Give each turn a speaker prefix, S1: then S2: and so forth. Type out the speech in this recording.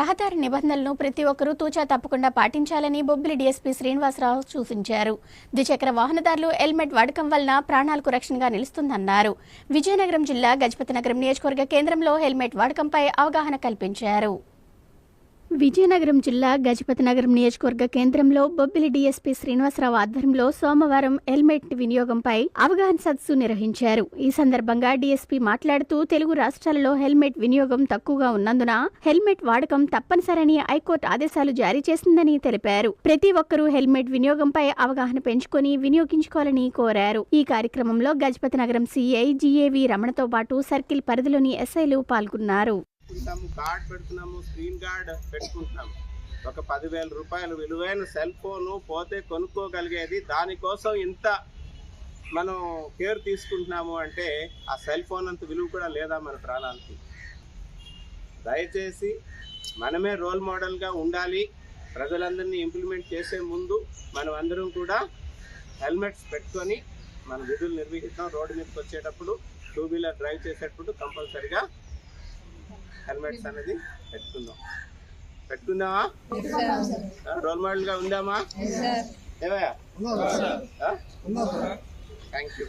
S1: రహదారి నిబంధనలను ప్రతి ఒక్కరూ తూచా తప్పకుండా పాటించాలని బొబ్బిలి డీఎస్పీ శ్రీనివాసరావు సూచించారు. ద్విచక్ర వాహనదారులు హెల్మెట్ వాడకం వలన ప్రాణాలకు రక్షణగా నిలుస్తుందన్నారు. విజయనగరం జిల్లా గజపతి నగరం నియోజకవర్గ కేంద్రంలో హెల్మెట్ వాడకంపై అవగాహన కల్పించారు. విజయనగరం జిల్లా గజపతి నగరం నియోజకవర్గ కేంద్రంలో బొబ్బిలి డీఎస్పీ శ్రీనివాసరావు ఆధ్వర్యంలో సోమవారం హెల్మెట్ వినియోగంపై అవగాహన సదస్సు నిర్వహించారు. ఈ సందర్భంగా డీఎస్పీ మాట్లాడుతూ తెలుగు రాష్ట్రాలలో హెల్మెట్ వినియోగం తక్కువగా ఉన్నందున హెల్మెట్ వాడకం తప్పనిసరని హైకోర్టు ఆదేశాలు జారీ చేసిందని తెలిపారు. ప్రతి ఒక్కరూ హెల్మెట్ వినియోగంపై అవగాహన పెంచుకొని వినియోగించుకోవాలని కోరారు. ఈ కార్యక్రమంలో గజపతి నగరం సీఐ జీఏవి రమణతో పాటు సర్కిల్ పరిధిలోని ఎస్ఐలు పాల్గొన్నారు.
S2: పెట్టుకుంటాము కార్డ్ పెడుతున్నాము స్క్రీన్ గార్డ్ పెట్టుకుంటున్నాము. ఒక పదివేల రూపాయలు విలువైన సెల్ ఫోను పోతే కొనుక్కోగలిగేది దానికోసం ఇంత మనం కేర్ తీసుకుంటున్నాము అంటే ఆ సెల్ ఫోన్ అంత విలువ కూడా లేదా మన ప్రాణానికి. దయచేసి మనమే రోల్ మోడల్గా ఉండాలి. ప్రజలందరినీ ఇంప్లిమెంట్ చేసే ముందు మనం అందరం కూడా హెల్మెట్స్ పెట్టుకొని మన విధులు నిర్వహిస్తాం రోడ్డు మీదకి వచ్చేటప్పుడు టూ వీలర్ డ్రైవ్ చేసేటప్పుడు కంపల్సరిగా హెల్మెట్స్ అనేది పెట్టుకుందాం. పెట్టుకుందామా? రోల్ మోడల్గా ఉందామా ఏమయ్యా? Thank you